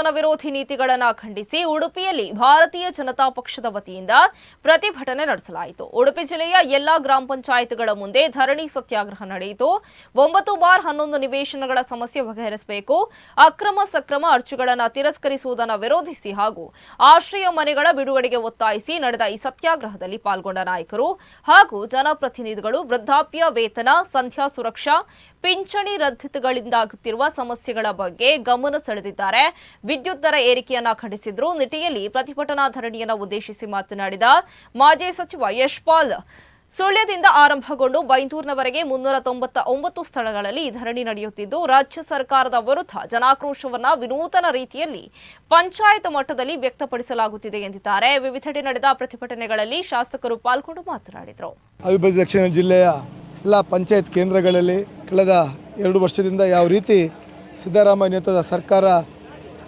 ಜನವಿರೋಧಿ ನೀತಿಗಳನ್ನು ಖಂಡಿಸಿ ಉಡುಪಿಯಲ್ಲಿ ಭಾರತೀಯ ಜನತಾ ಪಕ್ಷದ ವತಿಯಿಂದ ಪ್ರತಿಭಟನೆ ನಡೆಸಲಾಯಿತು. ಉಡುಪಿ ಜಿಲ್ಲೆಯ ಎಲ್ಲಾ ಗ್ರಾಮ ಪಂಚಾಯತ್ಗಳ ಮುಂದೆ ಧರಣಿ ಸತ್ಯಾಗ್ರಹ ನಡೆಯಿತು. ಒಂಬತ್ತು ಬಾರ್ ಹನ್ನೊಂದು ನಿವೇಶನಗಳ ಸಮಸ್ಯೆ ಬಗೆಹರಿಸಬೇಕು. ಅಕ್ರಮ ಸಕ್ರಮ ಅರ್ಜಿಗಳನ್ನು ತಿರಸ್ಕರಿಸುವುದನ್ನು ವಿರೋಧಿಸಿ ಹಾಗೂ ಆಶ್ರಯ ಮನೆಗಳ ಬಿಡುಗಡೆಗೆ ಒತ್ತಾಯಿಸಿ ನಡೆದ ಈ ಸತ್ಯಾಗ್ರಹದಲ್ಲಿ ಪಾಲ್ಗೊಂಡ ನಾಯಕರು ಹಾಗೂ ಜನಪ್ರತಿನಿಧಿಗಳು ವೃದ್ಧಾಪ್ಯ ವೇತನ, ಸಂಧ್ಯಾ ಸುರಕ್ಷಾ, ಪಿಂಚಣಿ ರದ್ದತಿಗಳಿಂದಾಗುತ್ತಿರುವ ಸಮಸ್ಯೆಗಳ ಬಗ್ಗೆ ಗಮನ ಸೆಳೆದಿದ್ದಾರೆ. ವಿದ್ಯುತ್ ದರ ಏರಿಕೆಯನ್ನ ಖಂಡಿಸಿದ್ರು. ನಿಟಿಯಲ್ಲಿ ಪ್ರತಿಭಟನಾ ಧರಣಿಯನ್ನು ಉದ್ದೇಶಿಸಿ ಮಾತನಾಡಿದ ಮಾಜಿ ಸಚಿವ ಯಶ್ಪಾಲ್, ಸುಳ್ಯದಿಂದ ಆರಂಭಗೊಂಡು ಬೈಂದೂರಿನವರೆಗೆ ಮುನ್ನೂರ ತೊಂಬತ್ತ ಒಂಬತ್ತು ಸ್ಥಳಗಳಲ್ಲಿ ಧರಣಿ ನಡೆಯುತ್ತಿದ್ದು, ರಾಜ್ಯ ಸರ್ಕಾರದ ವಿರುದ್ಧ ಜನಾಕ್ರೋಶವನ್ನ ವಿನೂತನ ರೀತಿಯಲ್ಲಿ ಪಂಚಾಯತ್ ಮಟ್ಟದಲ್ಲಿ ವ್ಯಕ್ತಪಡಿಸಲಾಗುತ್ತಿದೆ ಎಂದಿದ್ದಾರೆ. ವಿವಿಧೆಡೆ ನಡೆದ ಪ್ರತಿಭಟನೆಗಳಲ್ಲಿ ಶಾಸಕರು ಪಾಲ್ಗೊಂಡು ಮಾತನಾಡಿದರು. ಅವಿಭಜಿತ ದಕ್ಷಿಣ ಜಿಲ್ಲೆಯ ಎಲ್ಲ ಪಂಚಾಯತ್ ಕೇಂದ್ರಗಳಲ್ಲಿ ಕಳೆದ ಎರಡು ವರ್ಷದಿಂದ ಯಾವ ರೀತಿ ಸಿದ್ದರಾಮಯ್ಯ ನೇತೃತ್ವದ ಸರ್ಕಾರ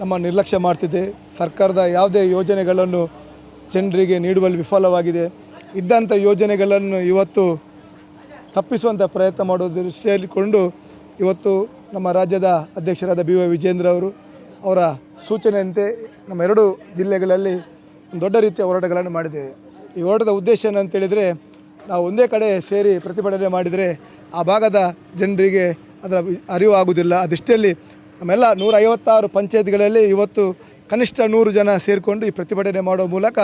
ನಮ್ಮ ನಿರ್ಲಕ್ಷ್ಯ ಮಾಡ್ತಿದೆ. ಸರ್ಕಾರದ ಯಾವುದೇ ಯೋಜನೆಗಳನ್ನು ಜನರಿಗೆ ನೀಡುವಲ್ಲಿ ವಿಫಲವಾಗಿದೆ. ಇದ್ದಂಥ ಯೋಜನೆಗಳನ್ನು ಇವತ್ತು ತಪ್ಪಿಸುವಂಥ ಪ್ರಯತ್ನ ಮಾಡುವ ದೃಷ್ಟಿಯಲ್ಲಿ ಕೊಂಡು ಇವತ್ತು ನಮ್ಮ ರಾಜ್ಯದ ಅಧ್ಯಕ್ಷರಾದ ಬಿ ವೈ ವಿಜೇಂದ್ರ ಅವರು ಅವರ ಸೂಚನೆಯಂತೆ ನಮ್ಮ ಎರಡು ಜಿಲ್ಲೆಗಳಲ್ಲಿ ದೊಡ್ಡ ರೀತಿಯ ಹೋರಾಟಗಳನ್ನು ಮಾಡಿದ್ದೇವೆ. ಈ ಹೋರಾಟದ ಉದ್ದೇಶ ಏನಂತೇಳಿದರೆ ನಾವು ಒಂದೇ ಕಡೆ ಸೇರಿ ಪ್ರತಿಭಟನೆ ಮಾಡಿದರೆ ಆ ಭಾಗದ ಜನರಿಗೆ ಅದರ ಅರಿವು ಆಗುವುದಿಲ್ಲ. ಅದಿಷ್ಟಲ್ಲಿ ನಮ್ಮೆಲ್ಲ ನೂರ ಐವತ್ತಾರು ಪಂಚಾಯತ್ಗಳಲ್ಲಿ ಇವತ್ತು ಕನಿಷ್ಠ ನೂರು ಜನ ಸೇರಿಕೊಂಡು ಈ ಪ್ರತಿಭಟನೆ ಮಾಡುವ ಮೂಲಕ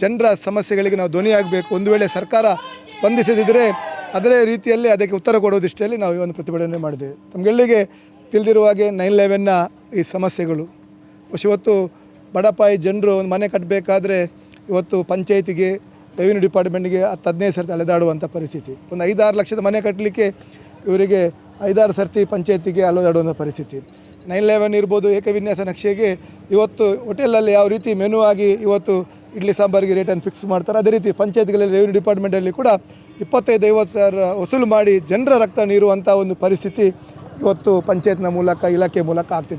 ಜನರ ಸಮಸ್ಯೆಗಳಿಗೆ ನಾವು ಧ್ವನಿಯಾಗಬೇಕು. ಒಂದು ವೇಳೆ ಸರ್ಕಾರ ಸ್ಪಂದಿಸದಿದ್ದರೆ ಅದೇ ರೀತಿಯಲ್ಲಿ ಅದಕ್ಕೆ ಉತ್ತರ ಕೊಡೋ ದೃಷ್ಟಿಯಲ್ಲಿ ನಾವು ಈ ಒಂದು ಪ್ರತಿಭಟನೆ ಮಾಡಿದ್ದೇವೆ. ತಮಗೆಲ್ಲಿಗೆ ತಿಳಿದಿರುವ ಹಾಗೆ ನೈನ್ ಲೆವೆನ್ನ ಈ ಸಮಸ್ಯೆಗಳು. ಇವತ್ತು ಬಡಪಾಯಿ ಜನರು ಒಂದು ಮನೆ ಕಟ್ಟಬೇಕಾದ್ರೆ ಇವತ್ತು ಪಂಚಾಯತಿಗೆ, ರೆವಿನ್ಯೂ ಡಿಪಾರ್ಟ್ಮೆಂಟ್ಗೆ ಹತ್ತು ಹದಿನೈದು ಸರ್ತಿ ಅಲೆದಾಡುವಂಥ ಪರಿಸ್ಥಿತಿ. ಒಂದು ಐದಾರು ಲಕ್ಷದ ಮನೆ ಕಟ್ಟಲಿಕ್ಕೆ ಇವರಿಗೆ ಐದಾರು ಸರ್ತಿ ಪಂಚಾಯತಿಗೆ ಅಲೆದಾಡುವಂಥ ಪರಿಸ್ಥಿತಿ. ನೈನ್ ಲೆವೆನ್ ಇರ್ಬೋದು ಏಕವಿನ್ಯಾಸ ನಕ್ಷೆಗೆ ಇವತ್ತು ಹೋಟೆಲಲ್ಲಿ ಯಾವ ರೀತಿ ಮೆನು ಆಗಿ ಇವತ್ತು ಇಡ್ಲಿ ಸಾಂಬಾರಿಗೆ ರೇಟನ್ನು ಫಿಕ್ಸ್ ಮಾಡ್ತಾರೆ, ಅದೇ ರೀತಿ ಪಂಚಾಯತ್ಗಳಲ್ಲಿ ರೆವಿನ್ಯೂ ಡಿಪಾರ್ಟ್ಮೆಂಟಲ್ಲಿ ಕೂಡ ಇಪ್ಪತ್ತೈದು, ಐವತ್ತು ಸಾವಿರ ವಸೂಲು ಮಾಡಿ ಜನರ ರಕ್ತ ನೀರುವಂಥ ಒಂದು ಪರಿಸ್ಥಿತಿ ಇವತ್ತು ಪಂಚಾಯತ್ನ ಮೂಲಕ, ಇಲಾಖೆ ಮೂಲಕ ಆಗ್ತಿದೆ.